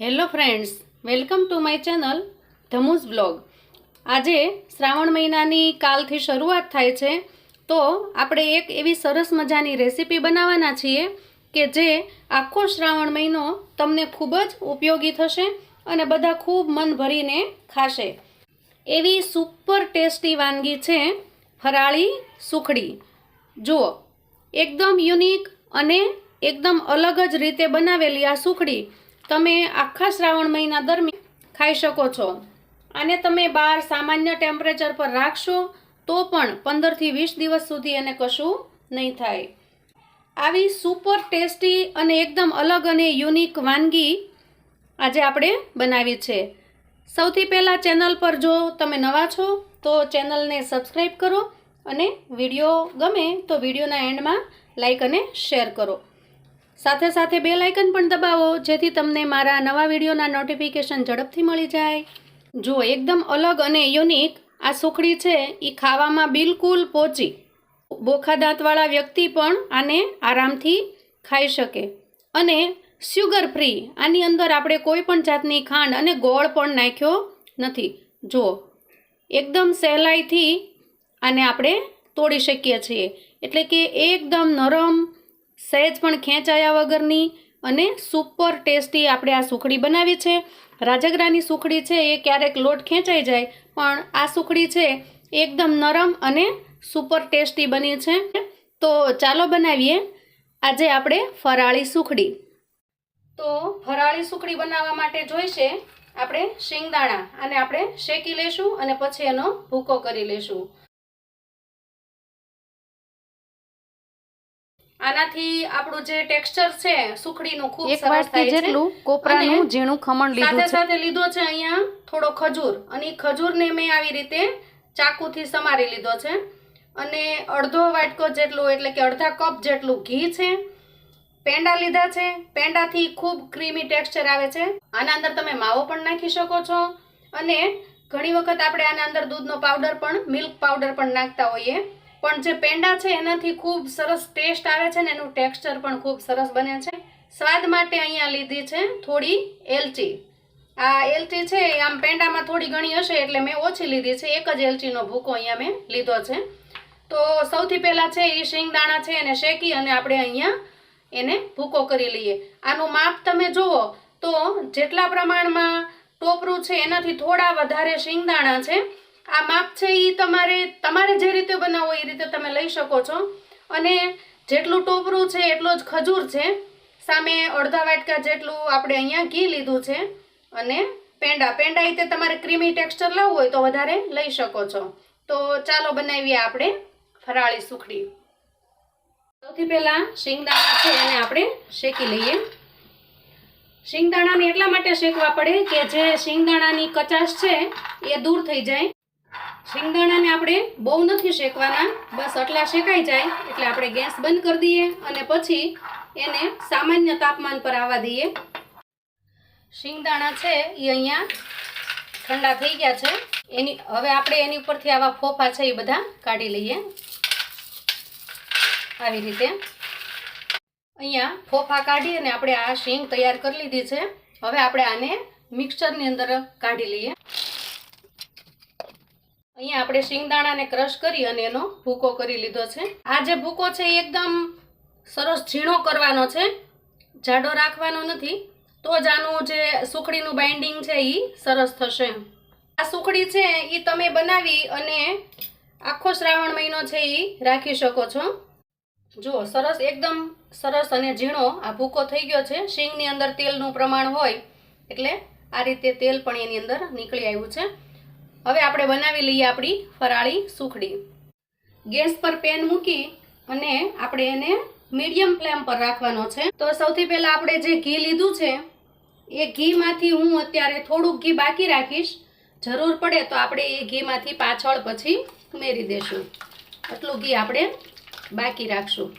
Hello friends welcome to my channel ધમુઝ blog આજે શ્રાવણ મહિનાની કાલથી શરૂઆત થાય છે, તો આપણે એક એવી સરસ મજાની રેસીપી બનાવવાના છીએ કે જે આખો શ્રાવણ મહિનો તમને ખૂબ જ ઉપયોગી થશે અને બધા ખૂબ મન ભરીને ખાશે. એવી સુપર ટેસ્ટી વાનગી છે ફરાળી સુખડી. જુઓ, એકદમ યુનિક અને એકદમ અલગ જ રીતે બનાવેલી આ સુખડી તમે આખા શ્રાવણ મહિના દરમિયાન ખાઈ શકો છો. આને તમે બહાર સામાન્ય ટેમ્પરેચર પર રાખશો, તો પણ પંદરથી વીસ દિવસ સુધી એને કશું નહીં થાય. આવી સુપર ટેસ્ટી અને એકદમ અલગ અને યુનિક વાનગી આજે આપણે બનાવી છે. સૌથી પહેલાં ચેનલ પર જો તમે નવા છો, તો ચેનલને સબસ્ક્રાઈબ કરો અને વીડિયો ગમે તો વિડીયોના એન્ડમાં લાઈક અને શેર કરો. સાથે સાથે બે લાઇકન પણ દબાવો, જેથી તમને મારા નવા વિડીયોના નોટિફિકેશન ઝડપથી મળી જાય. જુઓ એકદમ અલગ અને યુનિક આ સુખડી છે એ ખાવામાં બિલકુલ પોચી. બોખા દાંતવાળા વ્યક્તિ પણ આને આરામથી ખાઈ શકે. અને શુગર ફ્રી આની અંદર આપણે કોઈ પણ જાતની ખાંડ અને ગોળ પણ નાખ્યો નથી. જુઓ એકદમ સહેલાઈથી આને આપણે તોડી શકીએ છીએ. એટલે કે એકદમ નરમ સહેજ પણ ખેંચાયા વગરની અને સુપર ટેસ્ટી આપણે આ સુખડી બનાવી છે. રાજગરાની સુખડી છે એ ક્યારેક લોટ ખેંચાઈ જાય, પણ આ સુખડી છે એકદમ નરમ અને સુપર ટેસ્ટી બની છે. તો ચાલો બનાવીએ આજે આપણે ફરાળી સુખડી. તો ફરાળી સુખડી બનાવવા માટે જોઈશે આપણે શિંગદાણા, અને આપણે શેકી લેશું અને પછી એનો ભૂકો કરી લેશું. આનાથી આપણું જે ટેક્સચર છે સુખડીનું ખૂબ એક વાટકી થાય છે. જેટલું કોપરાનું ઝીણું ખમણ લીધું સાથે છે. સાથે લીધો છે અહીંયા થોડો ખજૂર. અને ખજૂરને મેં આવી રીતે ચાકુથી સમારી લીધો છે. અને અડધો વાટકો જેટલું એટલે કે અડધા કપ જેટલું ઘી છે. પેંડા લીધા છે. પેંડાથી ખૂબ ક્રીમી ટેક્સચર આવે છે. આના અંદર તમે માવો પણ નાખી શકો છો. અને ઘણી વખત આપણે આના અંદર દૂધનો પાવડર પણ મિલ્ક પાવડર પણ નાખતા હોઈએ. પણ જે પેંડા છે, એનાથી ખૂબ સરસ ટેસ્ટ આવે છે ને એનું ટેક્સચર પણ ખૂબ સરસ બને છે. સ્વાદ માટે અહીંયા લીધી છે થોડી એલચી. આ એલચી છે આમ પેંડામાં થોડી ઘણી હશે એટલે મેં ઓછી લીધી છે. એક જ એલચીનો ભૂકો અહીંયા મેં લીધો છે. તો સૌથી પહેલાં છે એ શેંગદાણા છે, એને શેકી અને આપણે અહીંયા એને ભૂકો કરી લઈએ. આનું માપ તમે જુઓ તો જેટલા પ્રમાણમાં ટોપરું છે, એનાથી થોડા વધારે શિંગદાણા છે. આ માપ છે એ તમારે તમારે જે રીતે બનાવો એ રીતે તમે લઈ શકો છો. અને જેટલું ટોપરું છે એટલો જ ખજૂર છે. સામે અડધા વાટકા જેટલું આપણે અહીંયા ઘી લીધું છે. અને પેંડા પેંડા રીતે તમારે ક્રીમી ટેક્સચર લાવવું હોય તો વધારે લઈ શકો છો. તો ચાલો બનાવીએ આપણે ફરાળી સુખડી. સૌથી પહેલાં શિંગદાણા છે એને આપણે શેકી લઈએ. શિંગદાણાને એટલા માટે શેકવા પડે કે જે શિંગદાણાની કચાશ છે એ દૂર થઈ જાય. શિંગદાણાને આપણે બહુ નથી શેકવાના. બસ આટલા શેકાઈ જાય એટલે આપણે ગેસ બંધ કરી દઈએ અને પછી એને સામાન્ય તાપમાન પર આવવા દઈએ. શિંગદાણા છે એ અહીંયા ઠંડા થઈ ગયા છે. એની, હવે આપણે એની ઉપરથી આવા ફોફા છે એ બધા કાઢી લઈએ. આવી રીતે. અહીંયા ફોફા કાઢી અને આપણે આ શીંગ તૈયાર કરી લીધી છે. હવે આપણે આને મિક્સરની અંદર કાઢી લઈએ. અહીંયા આપણે શિંગદાણાને ક્રશ કરી અને એનો ભૂકો કરી લીધો છે. આ જે ભૂકો છે એ એકદમ સરસ ઝીણો કરવાનો છે. જાડો રાખવાનો નથી. તો જ આનું જે સુખડીનું બાઇન્ડિંગ છે એ સરસ થશે. આ સુખડી છે એ તમે બનાવી અને આખો શ્રાવણ મહિનો છે એ રાખી શકો છો. જુઓ, સરસ, એકદમ સરસ અને ઝીણો આ ભૂકો થઈ ગયો છે. શીંગની અંદર તેલનું પ્રમાણ હોય એટલે આ રીતે તેલ પણ એની અંદર નીકળી આવ્યું છે. હવે આપણે બનાવી લઈએ આપણી ફરાળી સુખડી. ગેસ પર પેન મૂકી અને આપણે એને મીડિયમ ફ્લેમ પર રાખવાનો છે. તો સૌથી પહેલાં આપણે જે ઘી લીધું છે, એ ઘીમાંથી હું અત્યારે થોડુંક ઘી બાકી રાખીશ. જરૂર પડે તો આપણે એ ઘીમાંથી પાછળ પછી ઉમેરી દેશું. આટલું ઘી આપણે બાકી રાખશું.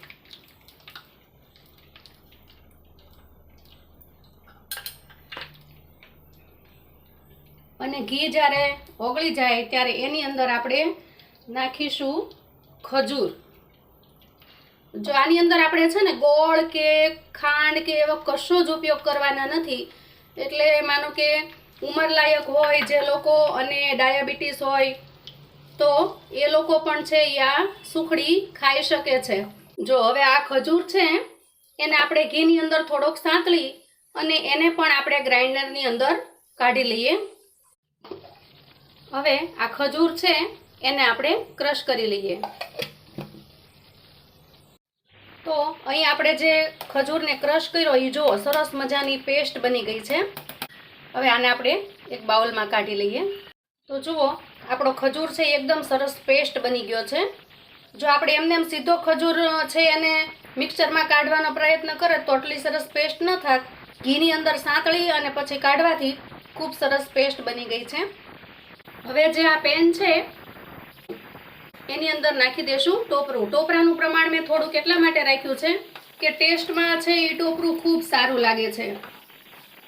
અને ઘી જ્યારે ઓગળી જાય ત્યારે એની અંદર આપણે નાખીશું ખજૂર. જો આની અંદર આપણે છે ને ગોળ કે ખાંડ કે એવો કશો જ ઉપયોગ કરવાના નથી, એટલે માનો કે ઉંમરલાયક હોય જે લોકો અને ડાયાબિટીસ હોય, તો એ લોકો પણ છે આ સુખડી ખાઈ શકે છે. જો હવે આ ખજૂર છે, એને આપણે ઘીની અંદર થોડોક સાંતળી અને એને પણ આપણે ગ્રાઇન્ડરની અંદર કાઢી લઈએ. હવે આ ખજૂર છે, એને આપણે ક્રશ કરી લઈએ. તો અહીં આપણે જે ખજૂરને ક્રશ કર્યો એ જુઓ, સરસ મજાની પેસ્ટ બની ગઈ છે. હવે આને આપણે એક બાઉલમાં કાઢી લઈએ. તો જુઓ, આપણો ખજૂર છે એકદમ સરસ પેસ્ટ બની ગયો છે. જો આપણે એમને એમ સીધો ખજૂર છે, એને મિક્સરમાં કાઢવાનો પ્રયત્ન કરે, તો આટલી સરસ પેસ્ટ ન થાત. ઘીની અંદર સાંતળી અને પછી કાઢવાથી ખૂબ સરસ પેસ્ટ બની ગઈ છે. હવે જે આ પેન છે, એની અંદર નાખી દેશું ટોપરું. ટોપરાનું પ્રમાણ મેં થોડું કેટલા માટે રાખ્યું છે કે ટેસ્ટમાં છે એ ટોપરું ખૂબ સારું લાગે છે.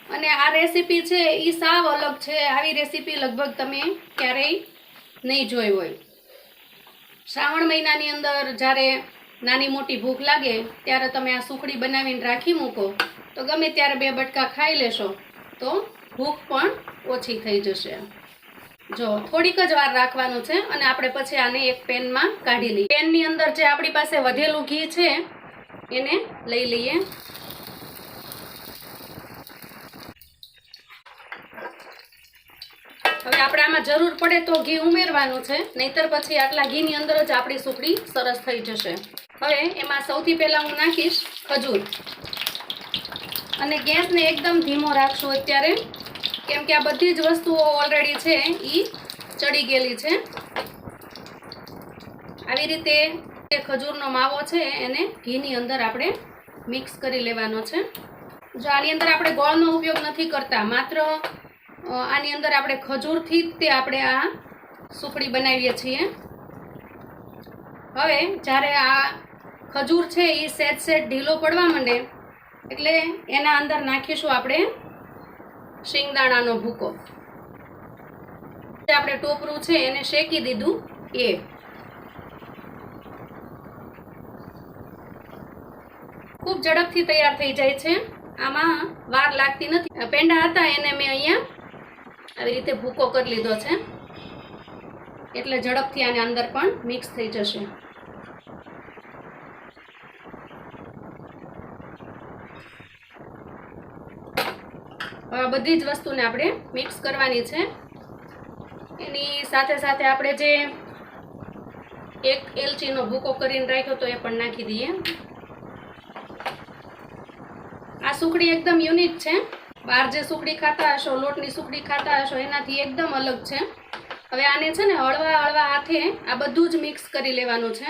અને આ રેસીપી છે એ સાવ અલગ છે. આવી રેસીપી લગભગ તમે ક્યારેય નહીં જોઈ હોય. શ્રાવણ મહિનાની અંદર જ્યારે નાની મોટી ભૂખ લાગે, ત્યારે તમે આ સુખડી બનાવીને રાખી મૂકો. તો ગમે ત્યારે બે બટકા ખાઈ લેશો, તો ભૂખ પણ ઓછી થઈ જશે. જો, થોડીક જ વાર રાખવાનું છે અને આપણે પછી આને એક પેનમાં કાઢી લઈએ. પેનની અંદર જે આપણી પાસે વધેલું ઘી છે, એને લઈ લઈએ. હવે આપણે આમાં જરૂર પડે તો ઘી ઉમેરવાનું છે, નહીતર પછી આટલા ઘીની અંદર જ આપણી સુખડી સરસ થઈ જશે. હવે એમાં સૌથી પહેલાં હું નાખીશ ખજૂર. અને ગેસને એકદમ ધીમો રાખશું અત્યારે. કેમ કે આ બધી જ વસ્તુઓ ઓલરેડી છે એ ચડી ગયેલી છે. આવી રીતે ખજૂરનો માવો છે, એને ઘીની અંદર આપણે મિક્સ કરી લેવાનો છે. જો આની અંદર આપણે ગોળનો ઉપયોગ નથી કરતા, માત્ર આની અંદર આપણે ખજૂરથી જ તે આપણે આ સુખડી બનાવીએ છીએ. હવે જ્યારે આ ખજૂર છે એ સેજ સેજ ઢીલો પડવા માંડે, એટલે એના અંદર નાખીશું આપણે શિંગદાણાનો ભૂકો. આપણે ટોપરું છે એને શેકી દીધું એ. ખૂબ ઝડપથી તૈયાર થઈ જાય છે. આમાં વાર લાગતી નથી. પેંડા હતા એને મેં અહીંયા આવી રીતે ભૂકો કરી લીધો છે. એટલે ઝડપથી આને અંદર પણ મિક્સ થઈ જશે. બધી જ વસ્તુને આપણે મિક્સ કરવાની છે. એની સાથે સાથે આપણે જે એક એલચીનો ભૂકો કરીને રાખ્યો તો એ પણ નાખી દઈએ. આ સુખડી એકદમ યુનિક છે. બહાર જે સુખડી ખાતા હશો, લોટની સુખડી ખાતા હશો, એનાથી એકદમ અલગ છે. હવે આને છે ને હળવા હળવા હાથે આ બધું જ મિક્સ કરી લેવાનું છે.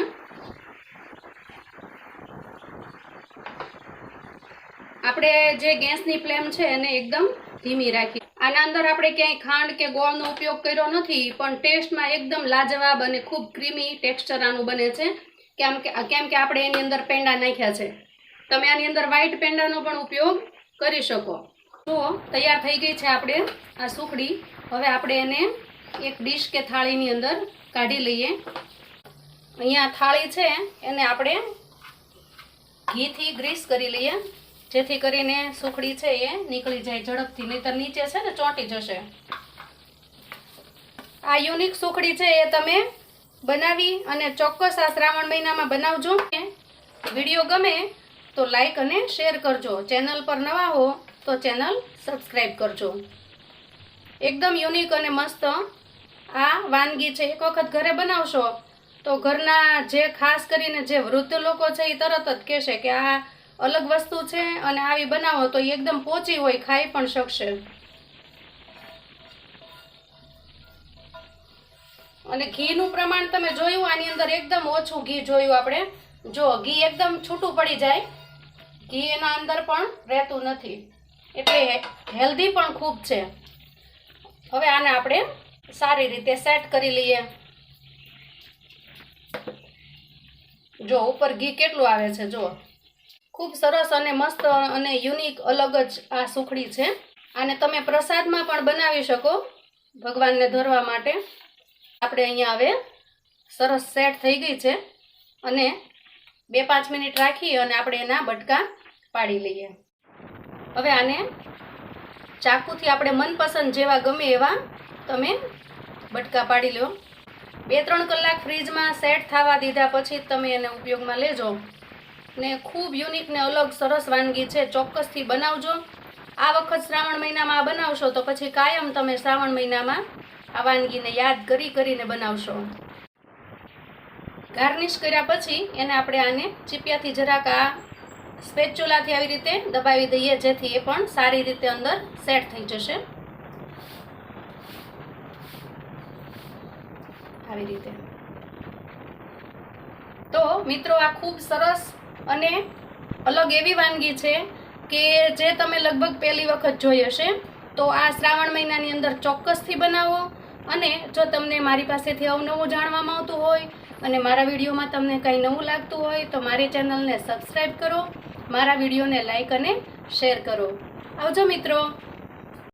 આપણે જે ગેસની ફ્લેમ છે એને એકદમ ધીમી રાખી. આના અંદર આપણે ક્યાંય ખાંડ કે ગોળનો ઉપયોગ કર્યો નથી, પણ ટેસ્ટમાં એકદમ લાજવાબ અને ખૂબ ક્રીમી ટેક્સચર આનું બને છે. કેમ કે કેમ કે આપણે એની અંદર પેંડા નાખ્યા છે. તમે આની અંદર વ્હાઈટ પેંડાનો પણ ઉપયોગ કરી શકો. તો તૈયાર થઈ ગઈ છે આપણે આ સુખડી. હવે આપણે એને એક ડીશ કે થાળીની અંદર કાઢી લઈએ. અહીંયા થાળી છે, એને આપણે ઘીથી ગ્રીસ કરી લઈએ. જેથી કરીને સુખડી છે એ નીકળી જાય ઝડપથી, નહીતર નીચે છે ને ચોંટી જશે. આ યુનિક સુખડી છે એ તમે બનાવી અને ચોક્કસ આ શ્રાવણ મહિનામાં બનાવજો. વીડિયો ગમે તો લાઈક અને શેર કરજો. ચેનલ પર નવા હો તો ચેનલ સબસ્ક્રાઈબ કરજો. એકદમ યુનિક અને મસ્ત આ વાનગી છે. એક વખત ઘરે બનાવશો તો ઘરના જે ખાસ કરીને જે વૃદ્ધ લોકો છે એ તરત જ કહેશે કે આ અલગ વસ્તુ છે અને આવી બનાવો તો એકદમ પોચી હોય, ખાઈ પણ શકશે. અને ઘીનું પ્રમાણ તમે જોયું, આની અંદર એકદમ ઓછું ઘી જોયું આપણે. જો ઘી એકદમ છૂટું પડી જાય, ઘી એના અંદર પણ રહેતું નથી. એટલે હેલ્ધી પણ ખૂબ છે. હવે આને આપણે સારી રીતે સેટ કરી લઈએ. જો ઉપર ઘી કેટલું આવે છે જો ખૂબ સરસ અને મસ્ત અને યુનિક અલગ જ આ સુખડી છે. આને તમે પ્રસાદમાં પણ બનાવી શકો ભગવાનને ધરવા માટે. આપણે અહીંયા હવે સરસ સેટ થઈ ગઈ છે અને બે પાંચ મિનિટ રાખી અને આપણે એના બટકા પાડી લઈએ. હવે આને ચાકુથી આપણે મનપસંદ જેવા ગમે એવા તમે બટકા પાડી લો. બે ત્રણ કલાક ફ્રીજમાં સેટ થવા દીધા પછી તમે એને ઉપયોગમાં લેજો. ને ખૂબ યુનિક ને અલગ સરસ વાનગી છે. ચોક્કસથી બનાવજો. આ વખત શ્રાવણ મહિનામાં આ બનાવશો તો પછી કાયમ તમે શ્રાવણ મહિનામાં આ વાનગીને યાદ કરી કરીને બનાવશો. ગાર્નિશ કર્યા પછી એને આપણે આને ચીપિયાથી જરાક આ સ્પેચ્યુલાથી આવી રીતે દબાવી દઈએ, જેથી એ પણ સારી રીતે અંદર સેટ થઈ જશે. આવી રીતે. તો મિત્રો, આ ખૂબ સરસ અને અલગ એવી વાનગી છે કે જે તમે લગભગ પહેલી વખત જોઈ હશે. તો આ શ્રાવણ મહિનાની અંદર ચોક્કસથી બનાવો અને જો તમને મારી પાસેથી અવનવું જાણવામાં આવતું હોય અને મારા વિડીયોમાં તમને કંઈ નવું લાગતું હોય તો મારી ચેનલને સબસ્ક્રાઈબ કરો, મારા વિડીયોને લાઇક અને શેર કરો. આવજો મિત્રો.